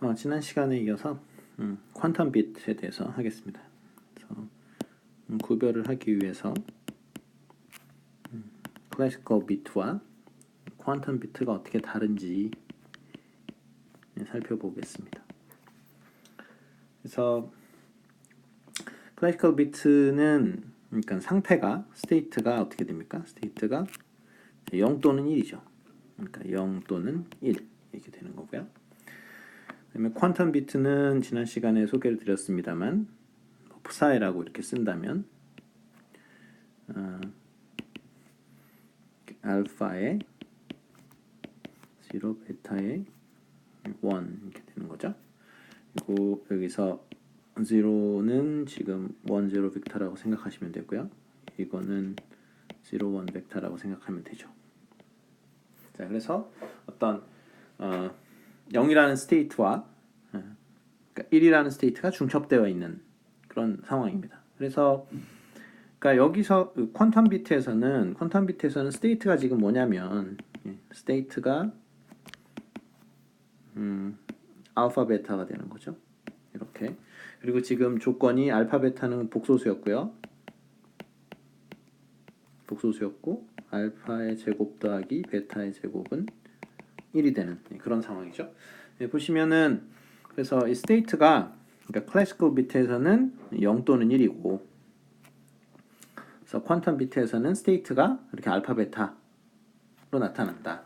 어, 지난 시간에 이어서 음, 퀀텀 빛에 대해서 하겠습니다. 그래서, 음, 구별을 하기 위해서 음, 클래시컬 비트와 퀀텀 비트가 어떻게 다른지 네, 살펴보겠습니다. 그래서 클래시컬 비트는 그러니까 상태가 스테이트가 어떻게 됩니까? 스테이트가 0 또는 1이죠. 그러니까 0 또는 1 이렇게 되는 거고요. 그다음에 퀀텀 비트는 지난 시간에 소개를 드렸습니다만 프사이라고 이렇게 쓴다면 어, 알파의 0, 베타의 1 이렇게 되는 거죠. 그리고 여기서 0는 지금 1, 0 벡터라고 생각하시면 되고요. 이거는 0, 1 벡터라고 생각하면 되죠. 자, 그래서 어떤 어, 0이라는 스테이트와 어, 그러니까 1이라는 스테이트가 중첩되어 있는 그런 상황입니다. 그래서 그러니까 여기서 그 퀀텀 비트에서는 퀀텀 비트에서는 스테이트가 지금 뭐냐면 예, 스테이트가 음, 알파 베타가 되는 거죠. 이렇게 그리고 지금 조건이 알파 베타는 복소수였고요. 복소수였고 알파의 제곱 더하기 베타의 제곱은 1이 되는 그런 상황이죠. 예, 보시면은 그래서 이 스테이트가 그러니까 클래시컬 비트에서는 0 또는 1이고 그래서 퀀텀 비트에서는 스테이트가 이렇게 알파 베타로 나타난다.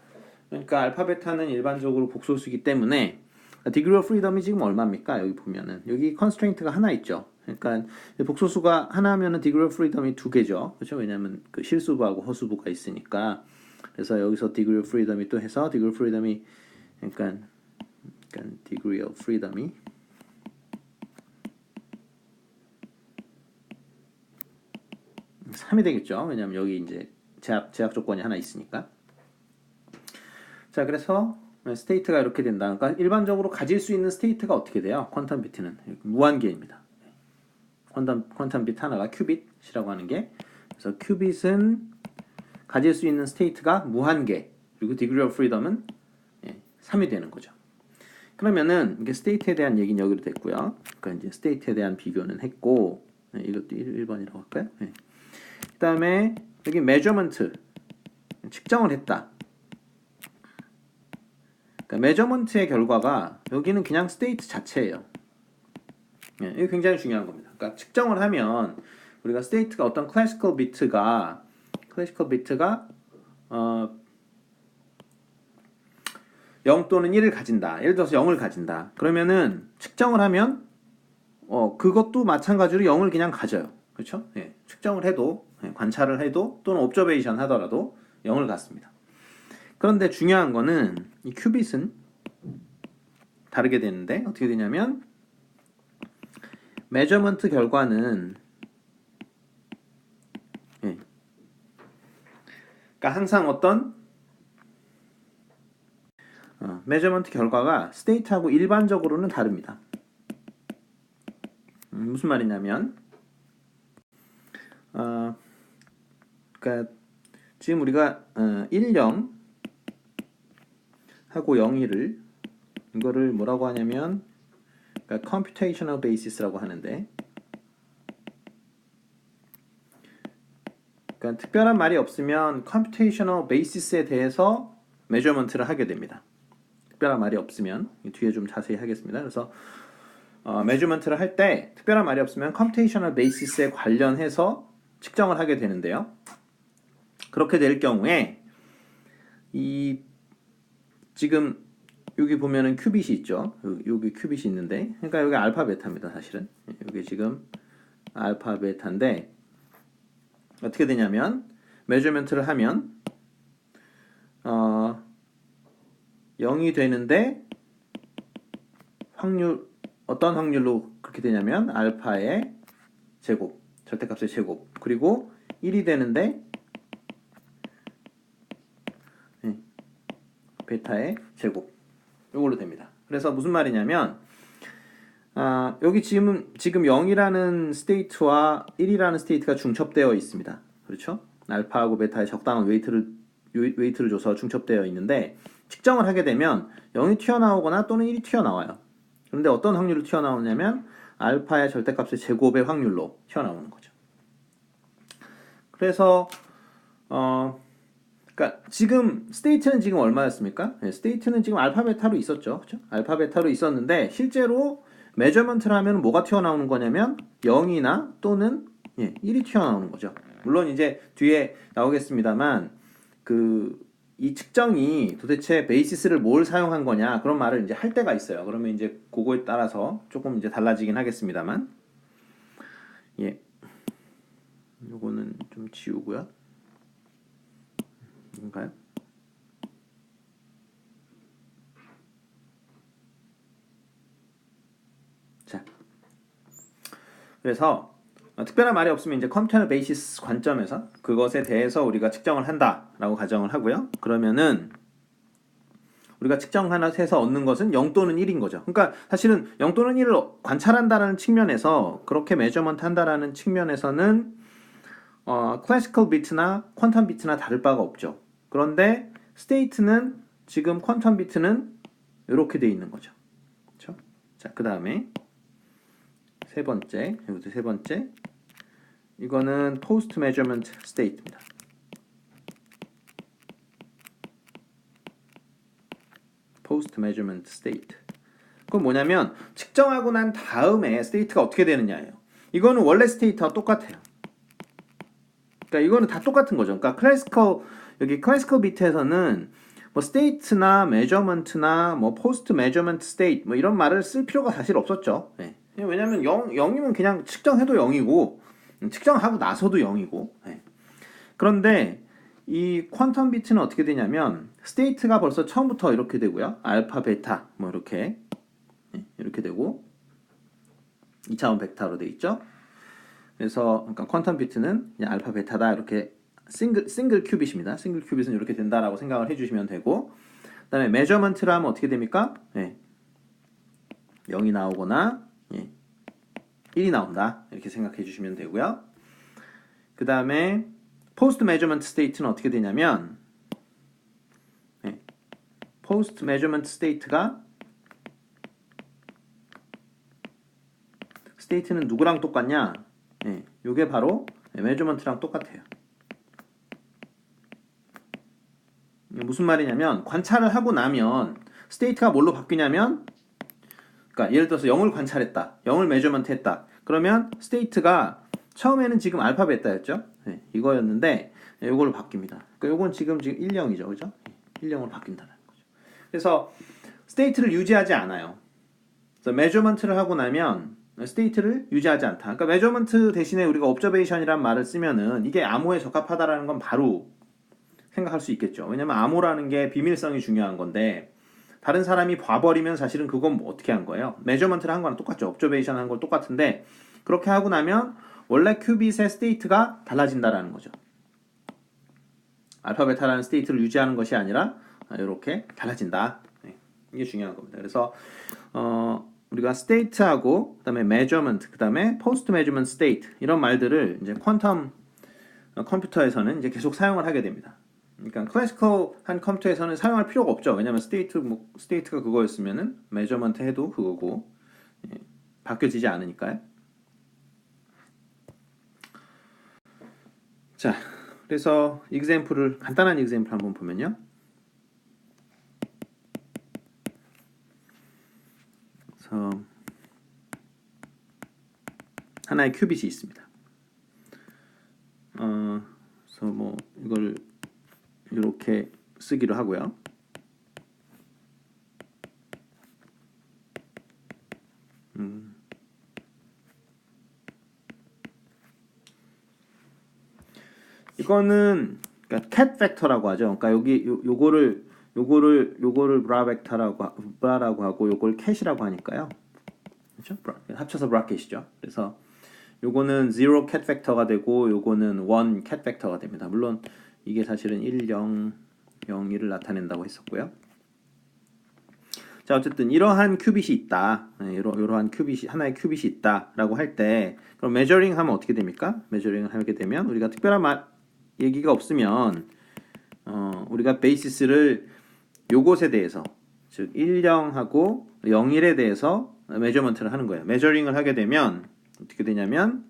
그러니까 알파 베타는 일반적으로 복소수이기 때문에 디그리 오브 프리덤이 지금 얼마입니까? 여기 보면은 여기 컨스트레인트가 하나 있죠. 그러니까 복소수가 하나면은 디그리 오브 프리덤이 두 개죠. 그렇죠? 왜냐하면 그 실수부하고 허수부가 있으니까. 그래서 여기서 디그리 오브 프리덤이 또 해서 디그리 오브 프리덤이 그러니까 그러니까 디그리 오브 프리덤이 3이 되겠죠. 왜냐하면 여기 이제 제약 제약 조건이 하나 있으니까. 자, 그래서 스테이트가 이렇게 된다. 그러니까 일반적으로 가질 수 있는 스테이트가 어떻게 돼요? 퀀텀 비트는 무한계입니다. 퀀텀 퀀텀 비트 하나가 큐빗이라고 하는 게 그래서 큐빗은 가질 수 있는 스테이트가 무한계 그리고 디그리 오브 프리덤은 3이 되는 거죠. 그러면은 이게 스테이트에 대한 얘기는 여기로 됐고요. 그러니까 이제 스테이트에 대한 비교는 했고 네, 이것도 1, 번이라고 할까요? 네. 그 다음에 여기 measurement 측정을 했다. 그러니까 메저먼트의 결과가 여기는 그냥 스테이트 자체예요. 예, 이게 굉장히 중요한 겁니다. 그러니까 측정을 하면 우리가 스테이트가 어떤 클래시컬 비트가 클래시컬 비트가 어, 0 또는 1을 가진다. 예를 들어서 0을 가진다. 그러면은 측정을 하면 어, 그것도 마찬가지로 0을 그냥 가져요. 그렇죠? 예, 측정을 해도 예, 관찰을 해도 또는 옵저베이션 하더라도 0을 갖습니다. 그런데 중요한 거는 이 큐빗은 다르게 되는데 어떻게 되냐면 메저먼트 결과는 그러니까 항상 어떤 어, 메저먼트 결과가 스테이트하고 일반적으로는 다릅니다. 음, 무슨 말이냐면 어, 그러니까 지금 우리가 어, 1, 0 하고 0일을 이거를 뭐라고 하냐면 그러니까 computational basis라고 하는데 그러니까 특별한 말이 없으면 computational basis에 대해서 measurement를 하게 됩니다. 특별한 말이 없으면 뒤에 좀 자세히 하겠습니다. 그래서 어, measurement를 할 때 특별한 말이 없으면 computational basis에 관련해서 측정을 하게 되는데요. 그렇게 될 경우에 이 지금 여기 보면은 큐빗이 있죠. 여기 큐빗이 있는데, 그러니까 여기 알파 베타입니다. 사실은 여기 지금 알파 베타인데 어떻게 되냐면 메저먼트를 하면 어 0이 되는데 확률 어떤 확률로 그렇게 되냐면 알파의 제곱 절대값의 제곱 그리고 1이 되는데 베타의 제곱 이걸로 됩니다. 그래서 무슨 말이냐면 아, 여기 지금 지금 0이라는 스테이트와 1이라는 스테이트가 중첩되어 있습니다. 그렇죠? 알파하고 베타의 적당한 웨이트를 웨이트를 줘서 중첩되어 있는데 측정을 하게 되면 0이 튀어나오거나 또는 1이 튀어나와요. 그런데 어떤 확률로 튀어나오냐면 알파의 절대값의 제곱의 확률로 튀어나오는 거죠. 그래서 어 그러니까 지금 스테이트는 지금 얼마였습니까? 네, 스테이트는 지금 알파 베타로 있었죠. 그렇죠? 알파 베타로 있었는데 실제로 메저먼트를 하면 뭐가 튀어나오는 거냐면 0이나 또는 예, 1이 튀어나오는 거죠. 물론 이제 뒤에 나오겠습니다만 그 이 측정이 도대체 베이시스를 뭘 사용한 거냐 그런 말을 이제 할 때가 있어요. 그러면 이제 그거에 따라서 조금 이제 달라지긴 하겠습니다만 예. 요거는 좀 지우고요. 이건가요? 자. 그래서 어, 특별한 말이 없으면 이제 컴퓨터 베이시스 관점에서 그것에 대해서 우리가 측정을 한다라고 가정을 하고요. 그러면은 우리가 측정 하나 해서 얻는 것은 0 또는 1인 거죠. 그러니까 사실은 0 또는 1을 관찰한다라는 측면에서 그렇게 메저먼트 한다라는 측면에서는 어, 클래시컬 비트나 퀀텀 비트나 다를 바가 없죠. 그런데 스테이트는 지금 퀀텀 비트는 이렇게 돼 있는 거죠. 그렇죠? 자, 그 다음에 세 번째, 여기도 세 번째. 이거는 포스트 메저먼트 스테이트입니다. 포스트 메저먼트 스테이트. 그건 뭐냐면 측정하고 난 다음에 스테이트가 어떻게 되느냐예요. 이거는 원래 스테이트와 똑같아요. 그러니까 이거는 다 똑같은 거죠. 그러니까 클래시컬 여기 클래시컬 비트에서는 뭐 스테이트나 메저먼트나 뭐 포스트 메저먼트 스테이트 뭐 이런 말을 쓸 필요가 사실 없었죠. 네. 왜냐면 0 0이면 그냥 측정해도 0이고 음, 측정하고 나서도 0이고. 네. 그런데 이 퀀텀 비트는 어떻게 되냐면 스테이트가 벌써 처음부터 이렇게 되고요. 알파, 베타 뭐 이렇게 네, 이렇게 되고 2차원 벡터로 돼 있죠. 그래서 그러니까 퀀텀 비트는 그냥 알파, 베타다 이렇게 싱글 싱글 큐빗입니다. 싱글 큐빗은 이렇게 된다라고 생각을 해주시면 되고 그 다음에 메저먼트를 하면 어떻게 됩니까? 네. 0이 나오거나 예. 1이 나온다 이렇게 생각해 주시면 되고요. 그 다음에 포스트 메저먼트 스테이트는 어떻게 되냐면 예. 포스트 메저먼트 스테이트가 스테이트는 누구랑 똑같냐? 예. 요게 바로 메저먼트랑 똑같아요. 이게 무슨 말이냐면 관찰을 하고 나면 스테이트가 뭘로 바뀌냐면 그러니까 예를 들어서 0을 관찰했다. 0을 메저먼트 했다. 그러면 스테이트가 처음에는 지금 알파 베타였죠. 네, 이거였는데 이걸로 바뀝니다. 그러니까 이건 지금 지금 1, 0이죠. 그죠? 1, 0으로 바뀐다는 거죠. 그래서 스테이트를 유지하지 않아요. 그래서 메저먼트를 하고 나면 스테이트를 유지하지 않다. 그러니까 메저먼트 대신에 우리가 옵저베이션이란 말을 쓰면은 이게 암호에 적합하다라는 건 바로 생각할 수 있겠죠. 왜냐면 암호라는 게 비밀성이 중요한 건데 다른 사람이 봐버리면 사실은 그건 뭐 어떻게 한 거예요? 메저먼트를 한 거랑 똑같죠. 옵저베이션 한 걸 똑같은데 그렇게 하고 나면 원래 큐빗의 스테이트가 달라진다라는 거죠. 알파베타라는 스테이트를 유지하는 것이 아니라 이렇게 달라진다. 네, 이게 중요한 겁니다. 그래서 어, 우리가 스테이트하고 그다음에 메저먼트, 그다음에 포스트 메저먼트 스테이트 이런 말들을 이제 퀀텀 컴퓨터에서는 이제 계속 사용을 하게 됩니다. 그러니까 클래시컬한 컴퓨터에서는 사용할 필요가 없죠. 왜냐하면 스테이트 뭐 스테이트가 그거였으면은 메저먼트 해도 그거고 예, 바뀌어지지 않으니까요. 자, 그래서 example를 간단한 example 한번 보면요. 그래서 하나의 큐빗이 있습니다. 어, 그래서 뭐 이걸 이렇게 쓰기로 하고요. 음. 이거는 그러니까 cat 팩터라고 하죠. 그러니까 여기 요, 요거를 요거를 요거를 브라 벡터라고 브라라고 하고 요걸 캣이라고 하니까요. 그렇죠? 합쳐서 브라켓이죠. 그래서 요거는 0 cat 팩터가 되고 요거는 1 cat 팩터가 됩니다. 물론 이게 사실은 1, 0, 0, 1을 나타낸다고 했었고요. 자 어쨌든 이러한 큐빗이 있다. 네, 이러, 이러한 큐빗이 하나의 큐빗이 있다 라고 할 때 그럼 메저링 하면 어떻게 됩니까? 메저링을 하게 되면 우리가 특별한 말, 얘기가 없으면 어, 우리가 베이시스를 요것에 대해서 즉 1, 0하고 0, 1에 대해서 메저먼트를 하는 거예요. 메저링을 하게 되면 어떻게 되냐면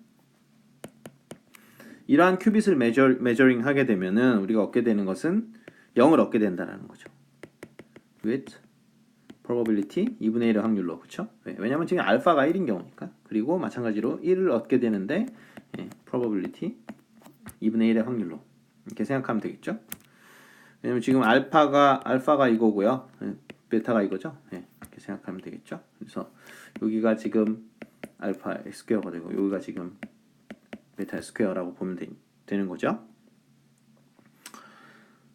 이러한 큐빗을 메저 메저링 하게 되면은 우리가 얻게 되는 것은 0을 얻게 된다라는 거죠. with probability 2분의 1의 확률로 그렇죠? 왜냐면 지금 알파가 1인 경우니까. 그리고 마찬가지로 1을 얻게 되는데 예, probability 2분의 1의 확률로 이렇게 생각하면 되겠죠? 왜냐면 지금 알파가 알파가 이거고요. 예, 베타가 이거죠. 예, 이렇게 생각하면 되겠죠. 그래서 여기가 지금 알파 x 스퀘어가 되고 여기가 지금 베타 스퀘어라고 보면 되, 되는 거죠.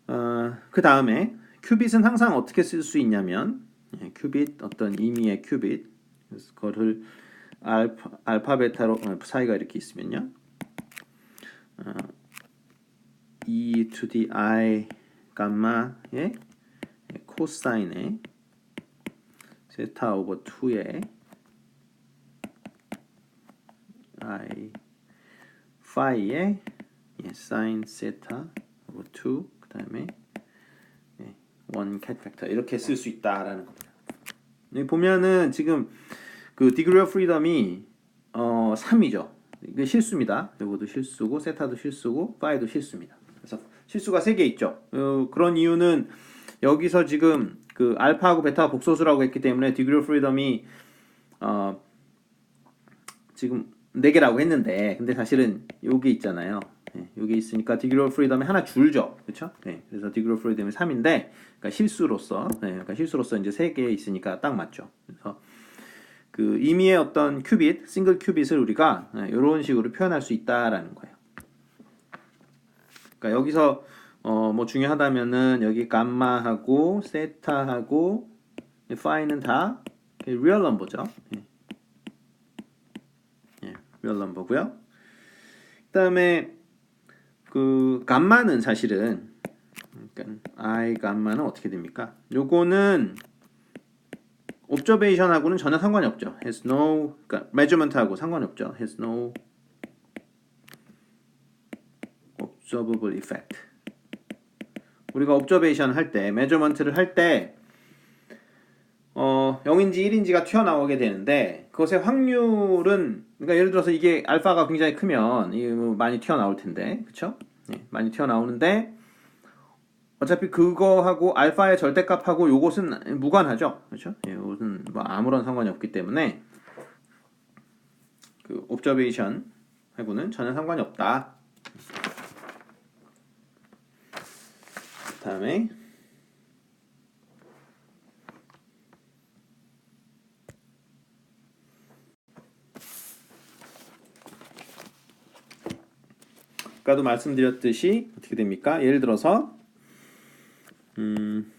어, 그 다음에 큐빗은 항상 어떻게 쓸 수 있냐면 예, 큐빗 어떤 의미의 큐빗 그거를 알파, 알파 베타로 어, 사이가 이렇게 있으면요. 어, e to the i 감마의 코사인의 세타 오버 2의 i 파이의 예, 사인 세타 오버 2 그다음에 예, 원캣 팩터 이렇게 쓸 수 있다라는 겁니다. 여기 보면은 지금 그 degree of freedom이 어 3이죠. 이게 실수입니다. 이것도 실수고 세타도 실수고 파이도 실수입니다. 그래서 실수가 3개 있죠. 어, 그런 이유는 여기서 지금 그 알파하고 베타가 복소수라고 했기 때문에 degree of freedom이 어 지금 4개라고 했는데 근데 사실은 여기 있잖아요. 예, 여기 있으니까 degree of freedom이 하나 줄죠. 그렇죠? 예, 그래서 of freedom이 3인데 그러니까 실수로서 예, 그러니까 실수로서 이제 3개 있으니까 딱 맞죠. 그래서 그 의미의 어떤 큐빗, 싱글 큐빗을 우리가 이런 식으로 표현할 수 있다라는 거예요. 그러니까 여기서 어 뭐 중요하다면은 여기 감마하고 세타하고 파이는 다 리얼 넘버죠. 예. 예, 리얼 넘버고요. 그다음에 그 감마는 사실은 그러니까 i 감마는 어떻게 됩니까? 요거는 옵저베이션하고는 전혀 상관이 없죠. has no 그러니까 measurement하고 상관이 없죠. has no observable effect. 우리가 observation 할 때, measurement를 할 때, 어, 0인지 1인지가 튀어나오게 되는데, 그것의 확률은, 그러니까 예를 들어서 이게 알파가 굉장히 크면, 이게 뭐 많이 튀어나올 텐데, 그쵸? 네, 많이 튀어나오는데, 어차피 그거하고 알파의 절대값하고 요것은 무관하죠. 그렇죠? 예, 이것은 뭐 아무런 상관이 없기 때문에 그 옵저베이션 하고는 전혀 상관이 없다. 다음에 아까도 말씀드렸듯이 어떻게 됩니까? 예를 들어서 음,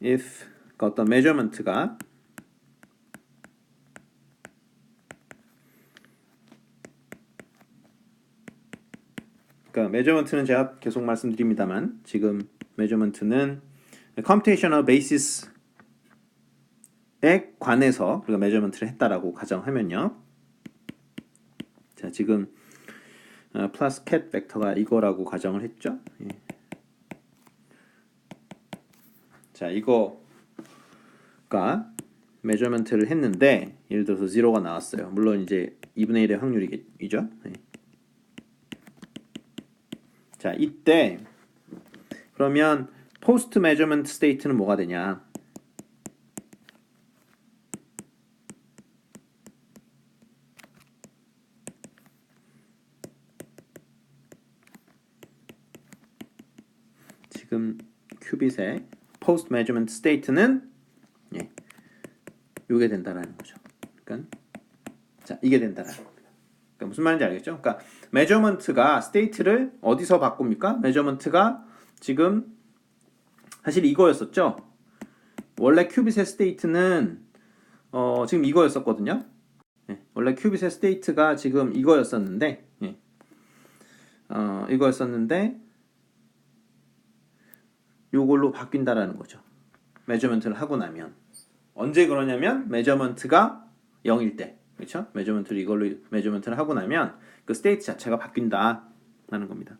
if 그 어떤 measurement가 그러니까 measurement는 제가 계속 말씀드립니다만 지금 measurement는 computational basis에 관해서 우리가 measurement를 했다라고 가정하면요. 자 지금 플러스 캣 벡터가 이거라고 가정을 했죠. 예. 자, 이거가 메저먼트를 했는데 예를 들어서 0가 나왔어요. 물론 이제 2분의 1의 확률이죠. 네. 자, 이때 그러면 포스트 메저먼트 스테이트는 뭐가 되냐? 지금 큐빗의 post measurement state는 예, 요게 된다라는 거죠. 그러니까 자 이게 된다라는 겁니다. 그러니까 무슨 말인지 알겠죠? 그러니까 measurement가 state를 어디서 바꿉니까? measurement가 지금 사실 이거였었죠. 원래 큐빗의 state는 어, 지금 이거였었거든요. 예, 원래 큐빗의 state가 지금 이거였었는데 예, 어, 이거였었는데 요걸로 바뀐다라는 거죠. 메저먼트를 하고 나면 언제 그러냐면 메저먼트가 0일 때 그렇죠? 메저먼트를 이걸로 메저먼트를 하고 나면 그 스테이트 자체가 바뀐다라는 겁니다.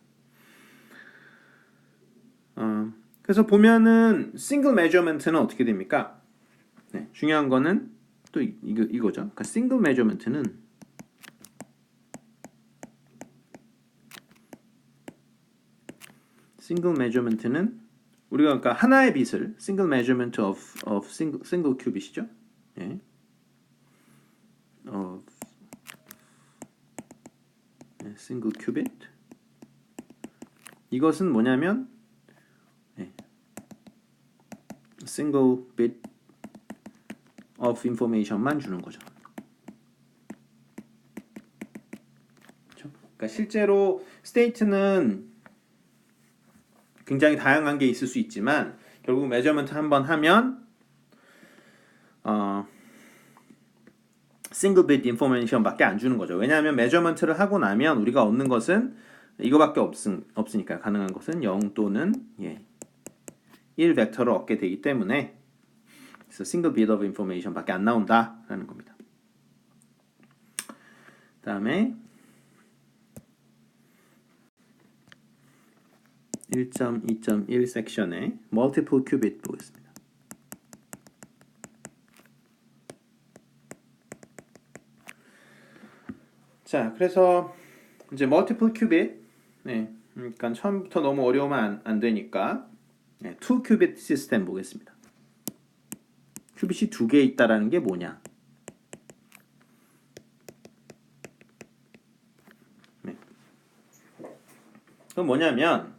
어, 그래서 보면은 싱글 메저먼트는 어떻게 됩니까? 네, 중요한 거는 또 이, 이거 이거죠. 그러니까 싱글 메저먼트는 싱글 메저먼트는 우리가 그러니까 하나의 빛을 싱글 메저먼트 of of 싱글 싱글 큐빗이죠. 예. of 네, 싱글 큐빗 이것은 뭐냐면 예. single bit of information만 주는 거죠. 그렇죠? 그러니까 실제로 state는 굉장히 다양한 게 있을 수 있지만 결국 메저먼트 한번 하면 어 싱글 bit information밖에 안 주는 거죠. 왜냐하면 메저먼트를 하고 나면 우리가 얻는 것은 이거밖에 없, 없으니까 가능한 것은 0 또는 예, 1 벡터를 얻게 되기 때문에 그래서 single bit of information밖에 안 나온다라는 겁니다. 다음에 1.2.1 섹션에 multiple 보겠습니다. 자, 그래서 이제 multiple 네, 그러니까 처음부터 너무 어려우면 안, 안 되니까 네, 2 qubit 시스템 보겠습니다. 큐빗이 두 개 있다라는 게 뭐냐? 네. 그건 뭐냐면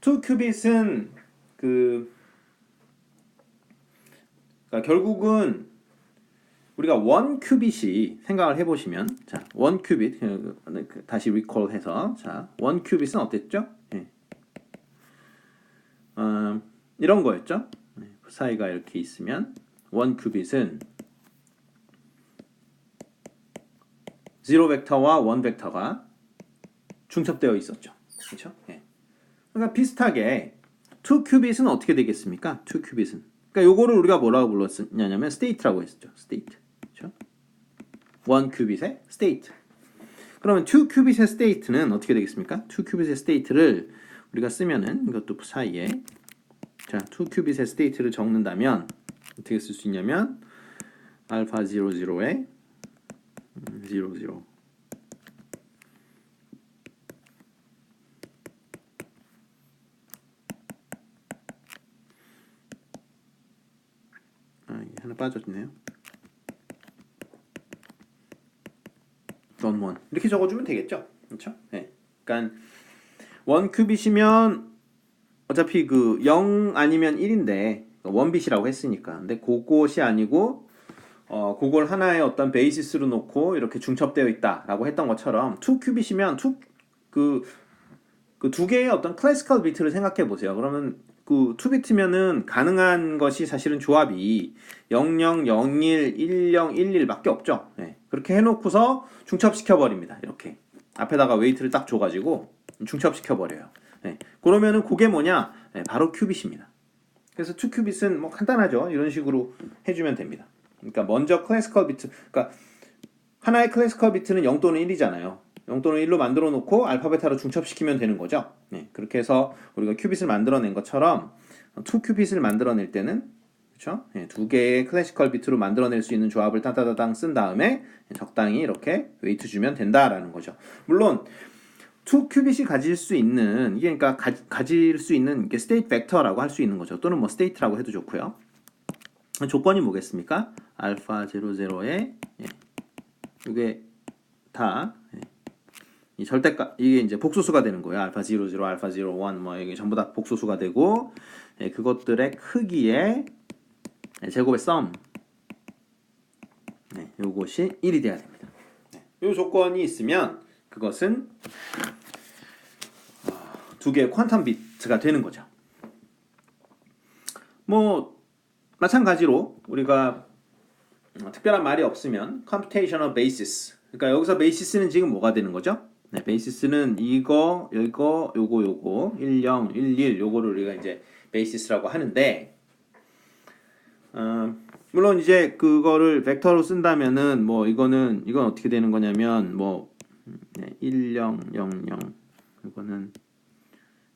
2 큐빗은 그 그러니까 결국은 우리가 원 큐빗이 생각을 해보시면 자, 원 큐빗 그, 다시 리콜해서 자, 원 큐빗은 어땠죠? 예. 어, 이런 거였죠? 네, 사이가 이렇게 있으면 원 큐빗은 0 벡터와 원 벡터가 중첩되어 있었죠. 그렇죠? 예. 그러니까 비슷하게 2 큐빗은 어떻게 되겠습니까? 2 큐빗은 그러니까 요거를 우리가 뭐라고 불렀냐면 state라고 했었죠. state. 그렇죠? 1 큐빗의 state. 그러면 2 큐빗의 state는 어떻게 되겠습니까? 2 큐빗의 state를 우리가 쓰면은 이것도 사이에 자, 2 큐빗의 state를 적는다면 어떻게 쓸 수 있냐면 알파 00에 00 하나 빠졌네요. 원 원. 이렇게 적어 주면 되겠죠? 그렇죠? 네. 그러니까 원 큐빗이면 어차피 그 0 아니면 1인데 원빗이라고 했으니까. 근데 그것이 아니고 어 그걸 하나의 어떤 베이시스로 놓고 이렇게 중첩되어 있다라고 했던 것처럼 2 큐빗이면 2 그 그 두 개의 어떤 클래시컬 비트를 생각해 보세요. 그러면 그 2비트면은 가능한 것이 사실은 조합이 00, 01, 10, 11밖에 없죠. 네. 그렇게 해놓고서 중첩시켜 버립니다. 이렇게 앞에다가 웨이트를 딱 줘가지고 중첩시켜 버려요. 네. 그러면은 그게 뭐냐? 네, 바로 큐빗입니다. 그래서 2큐빗은 뭐 간단하죠. 이런 식으로 해주면 됩니다. 그러니까 먼저 클래시컬 비트, 그러니까 하나의 클래시컬 비트는 0 또는 1이잖아요. 0 또는 1로 만들어 놓고 알파베타로 중첩시키면 되는 거죠. 네, 그렇게 해서 우리가 큐빗을 만들어낸 것처럼 2큐빗을 만들어낼 때는 그렇죠? 네, 두 개의 클래시컬 비트로 만들어낼 수 있는 조합을 따다다당 쓴 다음에 적당히 이렇게 웨이트 주면 된다라는 거죠. 물론 2큐빗이 가질 수 있는 이게 그러니까 가, 가질 수 있는 게 스테이트 벡터라고 할 수 있는 거죠. 또는 뭐 스테이트라고 해도 좋고요. 조건이 뭐겠습니까? 알파 00에 예. 이게 다 예. 이 절대값 이게 이제 복소수가 되는 거예요. 알파 00, 알파 01 뭐 이게 전부 다 복소수가 되고 예, 그것들의 크기의 예, 제곱의 썸 네, 요것이 1이 돼야 됩니다. 네, 요 조건이 있으면 그것은 어, 두 개의 퀀텀 비트가 되는 거죠. 뭐 마찬가지로 우리가 어, 특별한 말이 없으면 computational basis 그러니까 여기서 베이시스는 지금 뭐가 되는 거죠? 네, 베이시스는 이거, 이거, 요거, 요거, 10, 11 요거를 우리가 이제 베이시스라고 하는데 어, 물론 이제 그거를 벡터로 쓴다면은 뭐 이거는 이건 어떻게 되는 거냐면 뭐 네, 10, 0, 0 이거는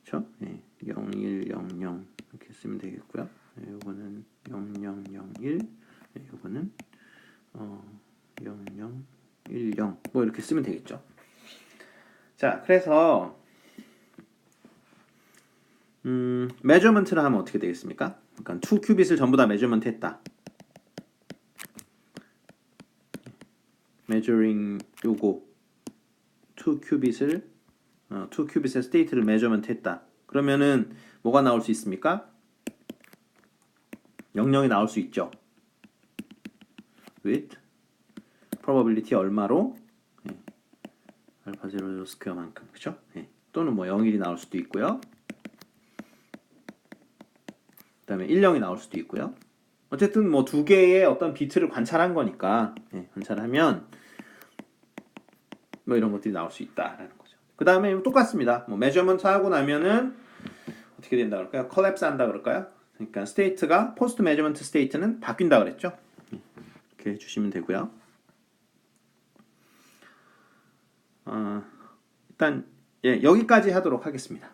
그렇죠? 네, 0, 1, 0, 0 이렇게 쓰면 되겠고요. 네, 요거는 0, 0, 0, 1 네, 요거는 어, 0, 0, 1, 0뭐 이렇게 쓰면 되겠죠. 자, 그래서 음, measurement를 하면 어떻게 되겠습니까? 그러니까 2 큐빗을 전부 다 measurement 했다. measuring 요거 2 큐빗을 어, 2 큐빗의 스테이트를 measurement 했다. 그러면은 뭐가 나올 수 있습니까? 영영이 나올 수 있죠. with probability 얼마로 예. 알파 0 스퀘어만큼 그죠? 예. 또는 뭐 0일이 나올 수도 있고요. 그 다음에 1, 0이 나올 수도 있고요. 어쨌든 뭐 두 개의 어떤 비트를 관찰한 거니까 예, 관찰하면 뭐 이런 것들이 나올 수 있다라는 거죠. 그 다음에 똑같습니다. 뭐 measurement 하고 나면은 어떻게 된다 그럴까요? collapse 한다 그럴까요? 그러니까 스테이트가 포스트 measurement 스테이트는 바뀐다 그랬죠. 이렇게 해주시면 되고요. 어, 일단 예, 여기까지 하도록 하겠습니다.